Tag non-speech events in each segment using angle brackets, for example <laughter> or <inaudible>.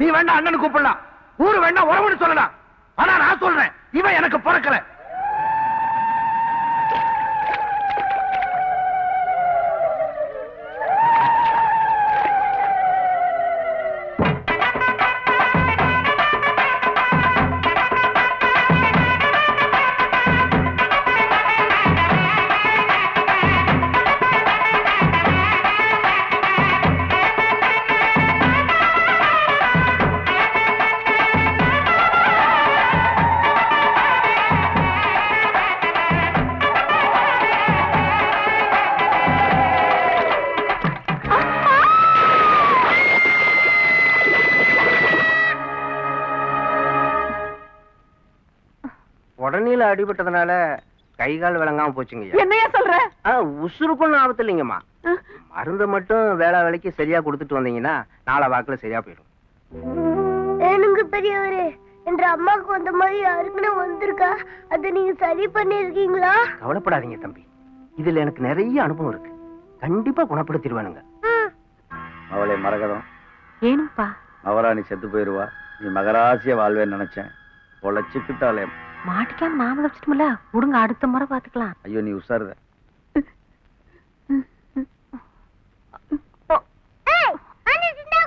நீ வேண்டாம் அண்ணனு கூப்பிடலாம். ஊரு வேண்டாம் உறவுன்னு சொல்லலாம். ஆனா நான் சொல்றேன் இவன் எனக்கு பிறக்கல. அடிபட்டதுனால கை கால் விளங்காம போச்சுங்க என்னையா சொல்ற? உசுருக்கும் ஆபத்து இல்லைங்கம்மா மருந்து மட்டும் வேலை வேலைக்கு சரியா கொடுத்துட்டு வந்தீங்கன்னா நாளை வாக்குல சரியா போயிடும். ஏனுங்க பெரியவரே என்ற அம்மாவுக்கு வந்த மாதிரி யாருக்குன்னு வந்திருக்கா? அதை நீங்க சரி பண்ணிருக்கீங்களா கவலைப்படாதீங்க தம்பி. இதுல எனக்கு நிறைய அனுபவம் இருக்கு. கண்டிப்பா குணப்படுத்திடுவானுங்க. அவளை மரகதம் ஏனுப்பா? மவராணி செத்து போயிருவா. நீ மகராசிய வாழ்வேன்னு நினைச்சேன். பொழைச்சுக்கிட்டாலே மாட்டிக்காம நாம தப்பிச்சிட்டோம்ல விடுங்க அடுத்த முறை பாத்துக்கலாம் ஐயோ நீ உசாருத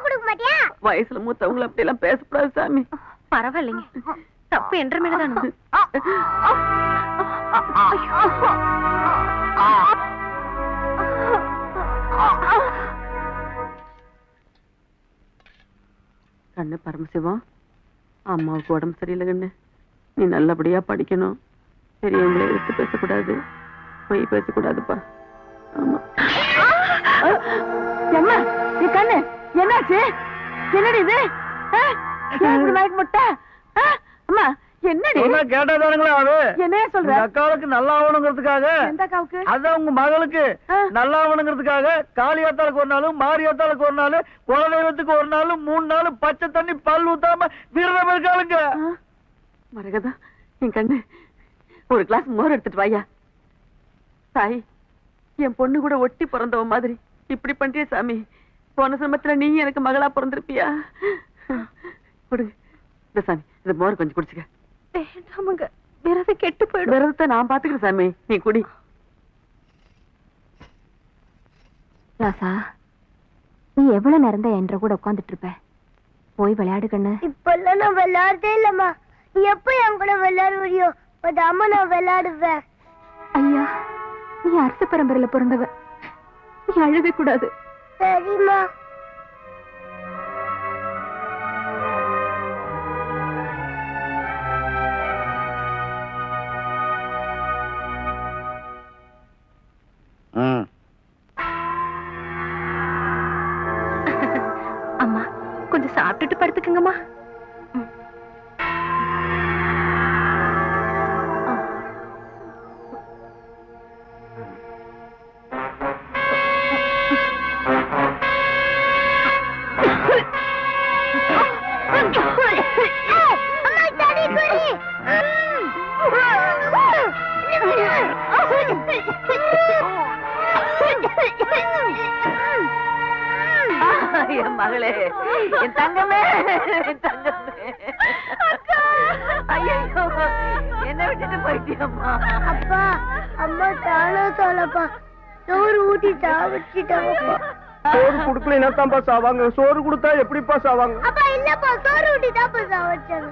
கொடுக்க மாட்டியா வயசுல மூத்தவங்களை அப்படி எல்லாம் பேசக்கூடாது சாமி. பரவாயில்லைங்க. தப்பு என்ற மேலதான் கண்ணு பரமசிவம் அம்மாவுக்கு உடம்பு சரியில்லை கண்ணு. நீ நல்லபடியா படிக்கணும். பெரியவங்களை எடுத்து பேசக்கூடாது. பொய் பேசக்கூடாதுப்பா. ஆமா. அம்மா நீ கண்ணு என்னாச்சு? என்னடி இது? மயக்க முட்டை? அம்மா என்னடி? கேட்டதானுங்களா அது என்னைய சொல்ற? அக்காவுக்கு நல்லா ஆகணுங்கிறதுக்காக எந்த அக்காவுக்கு? அதான் உங்க மகளுக்கு. நல்லா ஆகணுங்கிறதுக்காக காளியாத்தாளுக்கு ஒரு நாளும் மாரியாத்தாளுக்கு ஒரு நாள் குலதெய்வத்துக்கு ஒரு நாள் மூணு நாள் பச்சை தண்ணி பல் ஊத்தாம விரதம் இருக்காளுங்க. மரகதா என் கண்ணு. ஒரு கிளாஸ் மோர் எடுத்துட்டு வாயா தாய் என் பொண்ணு கூட ஒட்டி பிறந்தவ மாதிரி. இப்படி பண்றிய சாமி. போன சமயத்துல நீ எனக்கு மகளா பிறந்திருப்பியா? கொடுங்க இந்த சாமி இந்த மோர் கொஞ்சம் குடிச்சுக்க. வேண்டாமுங்க விரதம் கெட்டு போயிடும். விரதத்தை நான் பாத்துக்கிறேன் சாமி. நீ குடி. ராசா நீ எவ்வளவு நேரம் என்ற கூட உட்கார்ந்துட்டு இருப்ப? போய் விளையாடு கண்ணு. இப்பெல்லாம் நான் விளையாடுறதே இல்லம்மா. எப்ப என் கூட விளையாடுவியோ அம்மா நான் விளையாடுவேன். ஐயா நீ அரச பரம்பரையில பிறந்தவ. நீ அழுக கூடாது சரிம்மா. அப்பா அம்மா தானோ சொல்லப்பா சோறு ஊட்டி சாவிச்சிட்டாங்கப்பா சோறு குடுக்கலைன்னா தான்ப்பா சாவாங்க? சோறு கொடுத்தா எப்படிப்பா சாவாங்க? அப்பா இல்லப்பா சோறு ஊட்டி தான்ப்பா சாவச்சாங்க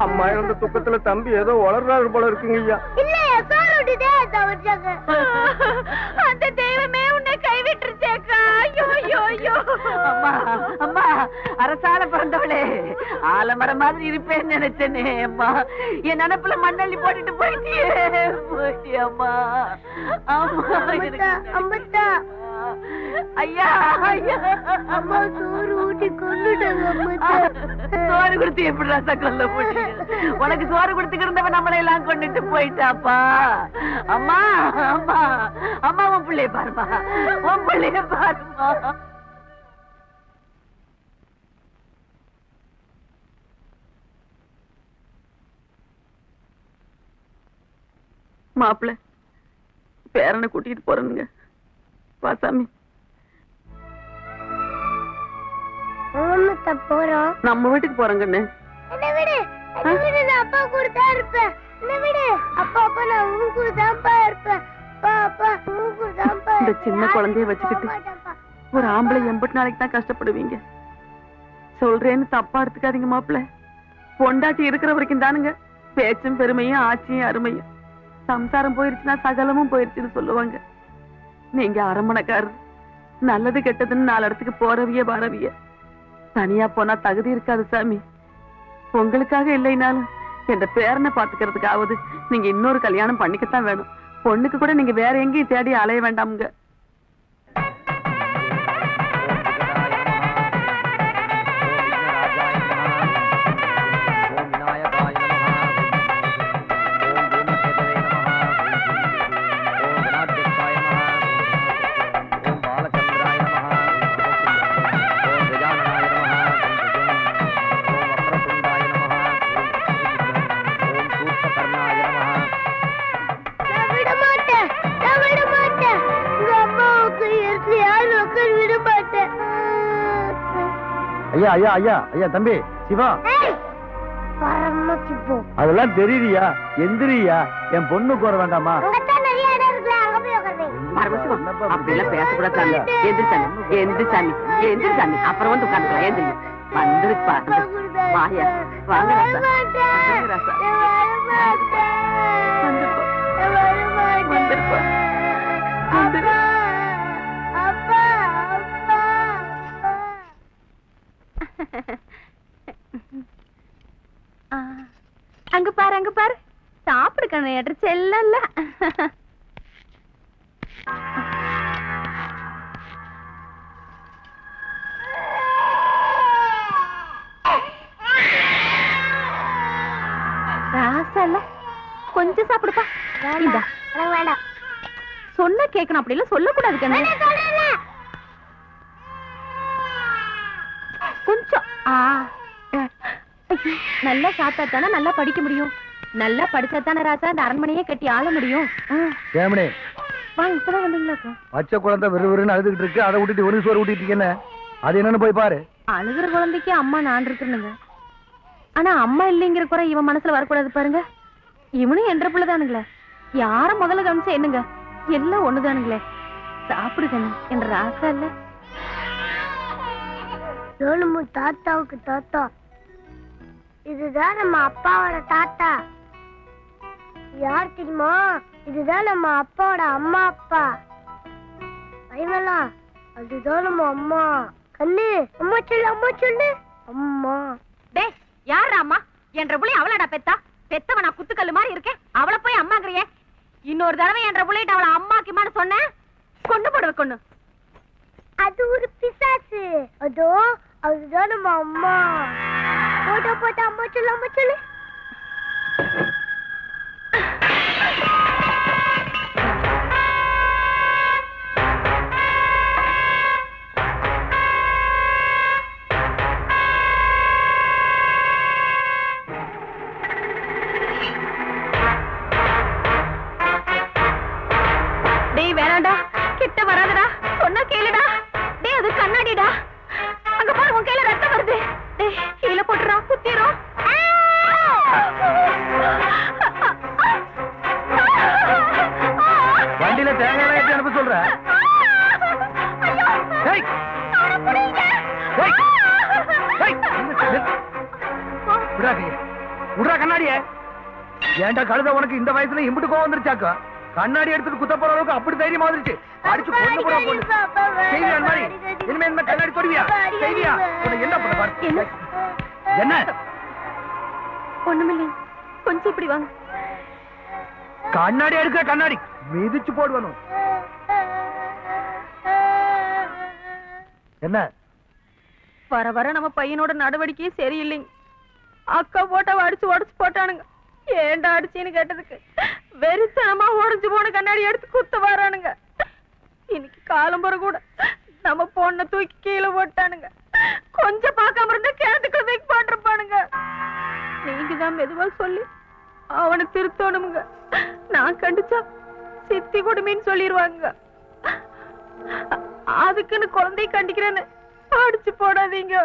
அம்மா இறந்த துக்கத்துல தம்பி ஏதோ வளர்றாரு போல இருக்குங்க ஐயா. இல்லையா சோறு ஊட்டி தான் சாவச்சாங்க அந்த தெய்வமே அம்மா அம்மா அரசால பிறந்தவளே ஆலமரம் மாதிரி இருப்பேன்னு நினைச்சேனே அம்மா. என் நினப்புல மண்ணள்ளி போட்டுட்டு போயிட்டியே. போயிட்டியம்மா அம்மா. அம்பத்தா ஐயா ஐயா. அம்மா சோறு ஊட்டி கொண்டுட்டாங்க அம்பத்தா சோறு கொடுத்து எப்படி ரச கொல்ல முடியும் உனக்கு சோறு கொடுத்துக்கிட்டு இருந்தவன் நம்மளை எல்லாம் கொண்டுட்டு போயிட்டாப்பா. அம்மா அம்மா அம்மா உன் பிள்ளைய பாருமா. உன் பிள்ளைய பாருமா. மாப்பிள்ள பேரனை கூட்டிட்டு போறனுங்க. பாசாமி அத்தை போறோம்? நம்ம வீட்டுக்கு என்ன விடு? என்ன விடு நான் அப்பா கூட தான் இருப்பேன். என்ன விடு? அப்பா அப்பா நான் உன் கூட தான்ப்பா இருப்பேன். அப்பா அப்பா உன் கூட தான்ப்பா இந்த. சின்ன குழந்தைய வச்சுக்கிட்டு. ஒரு ஆம்பளை எண்பத்தி நாளைக்கு தான் கஷ்டப்படுவீங்க. சொல்றேன்னு தப்பா எடுத்துக்காதீங்க மாப்பிள்ள. பொண்டாட்டி இருக்கிற வரைக்கும் தானுங்க. பேச்சும் பெருமையும் ஆட்சியும் அருமையும். சம்சாரம் போயிருச்சுன்னா சகலமும் போயிருச்சுன்னு சொல்லுவாங்க. நீங்க அரமணைக்காரர் நல்லது கெட்டதுன்னு நாலு இடத்துக்கு போறவிய வரவிய. தனியா போனா தகுதி இருக்காது சாமி. உங்களுக்காக இல்லைனாலும் என் பேரனை பாத்துக்கிறதுக்காவது நீங்க இன்னொரு கல்யாணம் பண்ணிக்கத்தான் வேணும். பொண்ணுக்கு கூட நீங்க வேற எங்கேயும் தேடி அலைய வேண்டாமுங்க. ஐயா ஐயா ஐயா ஐயா தம்பி சிவா. அதெல்லாம் தெரியுதியா எந்திரியா என் பொண்ணுக்கு வர வேண்டாமா? அப்படிலாம் பேசக்கூடாது சாமி எந்திரி சாமி எந்திரி சாமி எந்திரி சாமி. அப்புறம் வந்து உட்காந்துக்கலாம் எந்திரி. வந்துருப்பா வாயா வாங்க ராசா. வந்துருப்பா வந்துருப்பா அங்க பாரு அங்க பாரு. சாப்பிடு கண்ணு செல்லல ராசல்ல கொஞ்சம் சாப்பிடுப்பா. வேண்டாம். சொன்ன கேட்கணும் அப்படி எல்லாம் சொல்லக்கூடாது கண்ணு கொஞ்சம் ஆ ஐயோ, நல்லா சாப்பிட்டா தானே நல்லா படிக்க முடியும். நல்லா படிச்சா தானே ராசா இந்த அரண்மனையே கட்டி ஆள முடியும். ஏமனே. வாங்க இப்பதான் வந்தீங்களா பச்சை குழந்தை விறு விறுன்னு அழுதுகிட்டு இருக்கு. அதை விட்டுட்டு ஒரு சோறு ஊட்டிட்டு இருக்கேன்னு. அது என்னன்னு போய் பாரு. அழுகிற குழந்தைக்கு அம்மா நான் இருக்கணுங்க ஆனா அம்மா இல்லைங்கிற குறை இவன் மனசுல வரக்கூடாது பாருங்க. இவனும் என்ற பிள்ளைதானுங்களே. யார முதல்ல கவனிச்சா என்னங்க? எல்லாம் ஒண்ணுதானுங்களே. சாப்பிடுங்க என்ற ராசா இல்ல. சோனுமு தாத்தாவுக்கு தாத்தா. இதுதான் நம்ம அப்பாவோட தாத்தா. யார் தெரியுமா? இதுதான் நம்ம அப்பாவோட அம்மா அப்பா. பயமலா அதுதான் நம்ம அம்மா. கண்ணு அம்மா சொல்லு அம்மா சொல்லு. அம்மா. டேய் யாரா அம்மா? என்ற புள்ளை அவளடா பெத்தா? பெத்தவனா குத்துக்கல்லு மாதிரி இருக்கேன். அவளை போய் அம்மாங்கறியே. இன்னொரு தடவை என்ற புள்ளைகிட்ட அவளை அம்மாக்கிமான்னு சொன்னேன். கொண்டு போடுவ கொண்டு அது ஒரு பிசாசு. அதோ அதுதான் நம்ம அம்மா. போட்டோ போட்டோ அம்மா சொல்லு அம்மா சொல்லு. ஏன்டா கழுத உனக்கு இந்த வயசுல இம்புட்டு கோவம் வந்துருச்சாக்கா? கண்ணாடி எடுத்துட்டு குத்த போற அளவுக்கு அப்படி தைரியமா வந்துருச்சு. அடிச்சு கொண்டு போற பொண்ணு. செய்வியா மாதிரி? இனிமே இந்த கண்ணாடி தொடுவியா? செய்வியா? உனக்கு என்ன பண்ண பாரு? என்ன? ஒண்ணுமில்லை. கொஞ்சம் இப்படி வாங்க. கண்ணாடி எடுக்கிற கண்ணாடி. மிதிச்சு போடுவனும். என்ன? வர வர நம்ம பையனோட நடவடிக்கையே சரியில்லைங்க. அக்கா போட்டவ அடிச்சு உடச்சு போட்டானுங்க. ஏன்டா அடிச்சின்னு கேட்டதுக்கு? வெறித்தனமா உடைஞ்சு போன கண்ணாடி எடுத்து குத்த வரானுங்க. இன்னைக்கு காலம்புற கூட நம்ம பொண்ணை தூக்கி கீழே போட்டானுங்க. கொஞ்சம் பார்க்காம இருந்தா கிணத்துக்குள்ள தூக்கி போட்டிருப்பானுங்க நீங்க தான் மெதுவா சொல்லி அவனை திருத்தணுமுங்க. நான் கண்டிச்சா சித்தி கொடுமைன்னு சொல்லிடுவாங்க அதுக்குன்னு குழந்தைய கண்டிக்கிறேன்னு அடிச்சு போடாதீங்க.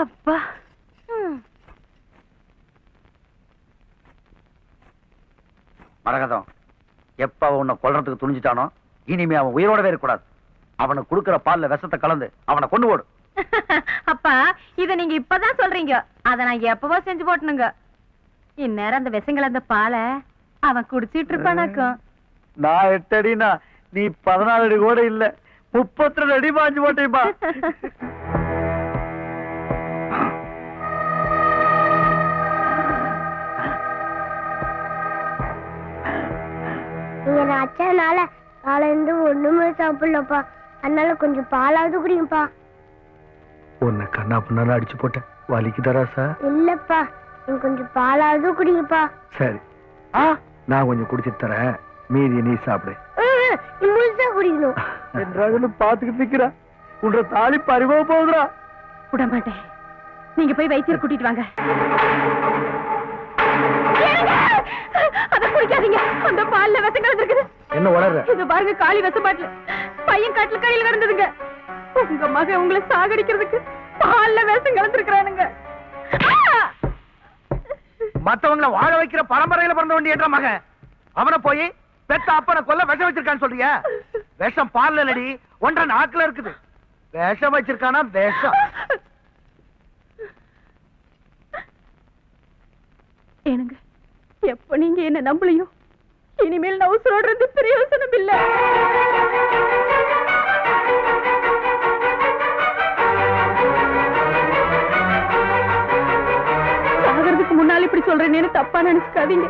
அப்பா. மரகதம் எப்ப அவன் உன்னை கொல்றதுக்கு துணிஞ்சிட்டானோ இனிமே அவன் உயிரோடவே இருக்கக்கூடாது. அவனுக்கு கொடுக்கிற பால்ல விஷத்தை கலந்து அவனை கொண்டு ஓடு <laughs> அப்பா இத நீங்க இப்பதான் சொல்றீங்க. அத நான் எப்பவோ செஞ்சு போட்டனுங்க. இந்நேரம் அந்த விஷங்கள் அந்த பாலை அவன் குடிச்சிட்டு இருப்பானாக்கும் நான் எட்டு அடினா நீ பதினாலு அடி கூட இல்ல. முப்பத்தி ரெண்டு அடி பாஞ்சு போட்டேப்பா <laughs> அச்சனால காலையில ஒண்ணுமே சாப்பிடலப்பா. அதனால கொஞ்சம் பாலாவது குடிங்கப்பா. உன்னை கண்ணா புண்ணாலும் அடிச்சு போட்டேன் வலிக்கு தராசா இல்லப்பா கொஞ்சம் பாலாவது குடிங்கப்பா. சரி. நான் கொஞ்சம் குடிச்சிட்டு தரேன். மீதி நீ சாப்பிடு. நீ முழுசா குடிக்கணும். என்றாலும் பாத்துக்கிட்டு நிக்கிறா? உன்ற தாலி பறிவோ போகுதுடா. விட மாட்டேன் நீங்க போய் வைத்தியர் கூட்டிட்டு வாங்க. குடிக்காதீங்க அந்த பால்ல விஷம் கலந்துருக்குது. என்ன வளர்ற இது பாருங்க காளி விஷ பாட்டில். பையன் கட்டில் கையில் கிடந்ததுங்க உங்க மகன் உங்களை சாகடிக்கிறதுக்கு பால்ல விஷம் கலந்துருக்கிறானுங்க. மத்தவங்கள வாழ வைக்கிற பரம்பரையில பிறந்த வேண்டிய மகன். அவனை போய் பெத்த அப்பனை கொல்ல விஷம் வச்சிருக்கான்னு சொல்றியா? விஷம் பால்ல நடி ஒன்றரை நாக்குல இருக்குது. விஷம் வச்சிருக்கானா? விஷம். ஏனுங்க எப்ப நீங்க என்ன நம்பலையோ இனிமேல் நான் உசுரோடுறது பிரயோசனம் இல்ல. சாகிறதுக்கு முன்னால் இப்படி சொல்றேன்னு தப்பா நினைச்சுக்காதீங்க.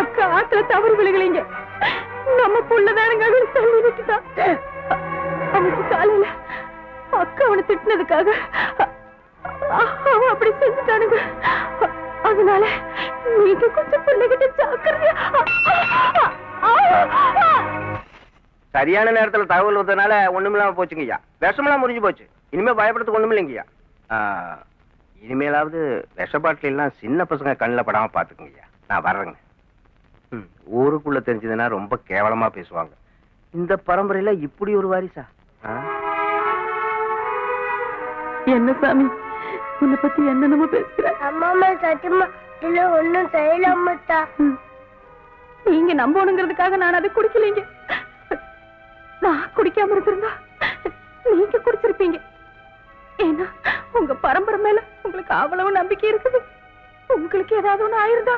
அக்கா ஆத்துல தவறு விழுகலைங்க. நம்ம புள்ளதானுங்க அவனை தள்ளி விட்டுட்டா அவனுக்கு காலையில அக்கா அவனை திட்டினதுக்காக அவன் அப்படி செஞ்சுட்டானுங்க. அதனால நீங்க கொஞ்சம் பிள்ளைகிட்ட ஜாக்கிரதையா. சரியான நேரத்துல தகவல் வந்ததுனால ஒண்ணுமில்லாம போச்சுங்கய்யா. விஷமெல்லாம் முறிஞ்சு போச்சு. இனிமே பயப்படுறதுக்கு ஒண்ணும் இல்லைங்கய்யா. ஆ, இனிமேலாவது விஷ பாட்டில் எல்லாம் சின்ன பசங்க கண்ணில் படாம பாத்துக்குங்கய்யா. நான் வர்றேங்க. ஊருக்குள்ள தெரிஞ்சதுன்னா ரொம்ப கேவலமா பேசுவாங்க. இந்த பரம்பரையில இப்படி ஒரு வாரிசா? என்ன சாமி? உன்னை பத்தி என்னென்னமோ பேசுற. அம்மா சத்தியமா இல்ல ஒண்ணும் செய்யலாமத்தா நீங்க நம்பணுங்கிறதுக்காக நான் அதை குடிக்கலைங்க. நான் குடிக்காம இருந்திருந்தா நீங்க குடிச்சிருப்பீங்க. ஏன்னா உங்க பரம்பரை மேல உங்களுக்கு அவ்வளவு நம்பிக்கை இருக்குது. உங்களுக்கு ஏதாவது ஒண்ணு ஆயிருந்தா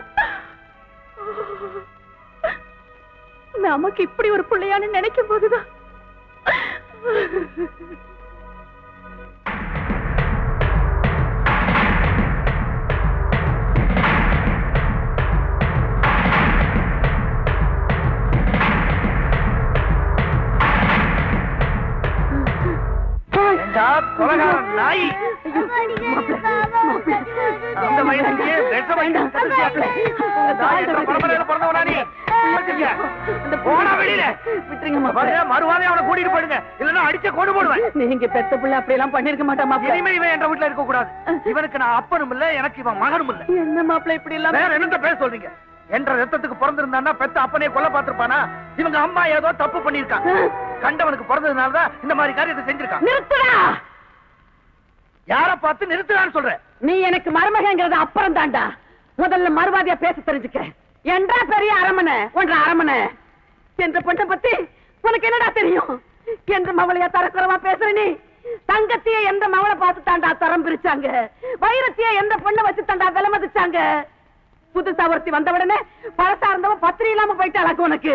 நமக்கு இப்படி ஒரு பிள்ளையான்னு நினைக்கும் போதுதான். வைக்க கத்துக்கிட்டியாக்கு. நான் என்ற பரம்பரையில பிறந்தவனா நீ? வெளியில. அவனை கூட்டிட்டு போயிடுங்க இல்லன்னா அடிச்ச கொண்டு போடுவேன் நீங்க பெத்த பிள்ளை அப்படி எல்லாம் பண்ணிருக்க மாட்டா மாப்பிள்ள. இனிமே இவன் என்ற வீட்டுல இருக்க கூடாது இவனுக்கு நான் அப்பனும் இல்ல எனக்கு இவன் மகனும் இல்ல. என்ன மாப்பிள்ள இப்படி எல்லாம்? வேற என்னத்த பேச சொல்றீங்க? என்ற ரத்தத்துக்கு பிறந்திருந்தான்னா பெத்த அப்பனே கொல்ல பார்த்திருப்பானா? இவங்க அம்மா ஏதோ தப்பு பண்ணிருக்கான் கண்டவனுக்கு பிறந்ததுனாலதான் இந்த மாதிரி காரியத்தை செஞ்சிருக்கான் நிறுத்துடா! யார பார்த்து நிறுத்துறான்னு சொல்ற? நீ எனக்கு மருமகங்கிறது அப்புறம் தாண்டா. முதல்ல மறுவாதியா பேச தெரிஞ்சுக்க. என்றா பெரிய அரமனை? ஒன்ற அரமனை. என்ற பொண்ணை பத்தி உனக்கு என்னடா தெரியும்? என்று மவளையா தரக்குறவா பேசுற நீ? தங்கத்தையே எந்த மவளை பார்த்து தாண்டா தரம் பிரிச்சாங்க? வைரத்தையே எந்த பொண்ணை வச்சு தாண்டா விலை மதிச்சாங்க புதுசா ஒருத்தி வந்த உடனே பழசா இருந்தவன் பத்திரி இல்லாம போயிட்டாளாக்கு உனக்கு.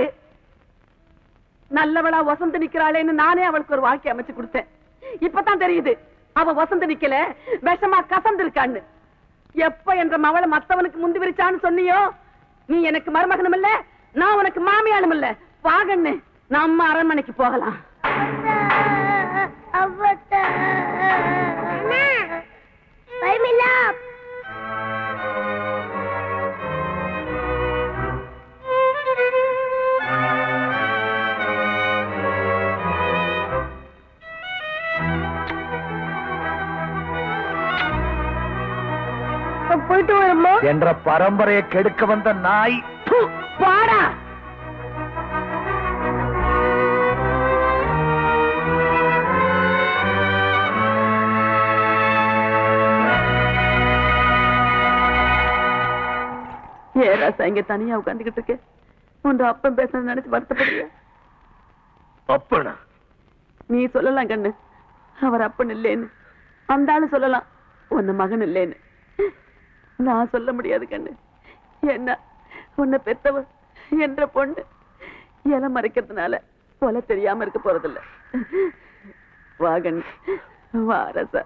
நல்லவளா வசந்து நிக்கிறாளேன்னு நானே அவளுக்கு ஒரு வாழ்க்கை அமைச்சு கொடுத்தேன். இப்பதான் தெரியுது. அவ வசந்து நிக்கல விஷமா கசந்து இருக்கான்னு எப்ப என்ற மவளை மத்தவனுக்கு முந்தி விரிச்சான்னு சொன்னியோ? நீ எனக்கு மருமகனும் இல்ல நான் உனக்கு மாமியாலும் இல்ல வாகன்னு நம்ம அரண்மனைக்கு போகலாம். அவத்தா அம்மா. என்ற பரம்பரையை கெடுக்க வந்த நாய். பாடா ஏராசா இங்க தனியா உட்காந்துக்கிட்டு இருக்கு. உன் அப்பன் பேச நினைச்சு வருத்தப்படுறிய? அப்பனா? நீ சொல்லலாம் கண்ணு. அவர் அப்பன் இல்லைன்னு. அந்த சொல்லலாம். உன்ன மகன் இல்லைன்னு. நான் சொல்ல முடியாது கண்ணு. என்ன உன்னை பெத்தவ என்ற பொண்ணு இலை மறைக்கிறதுனால கொலை தெரியாம இருக்க போறதில்ல. வாகன் வாரசா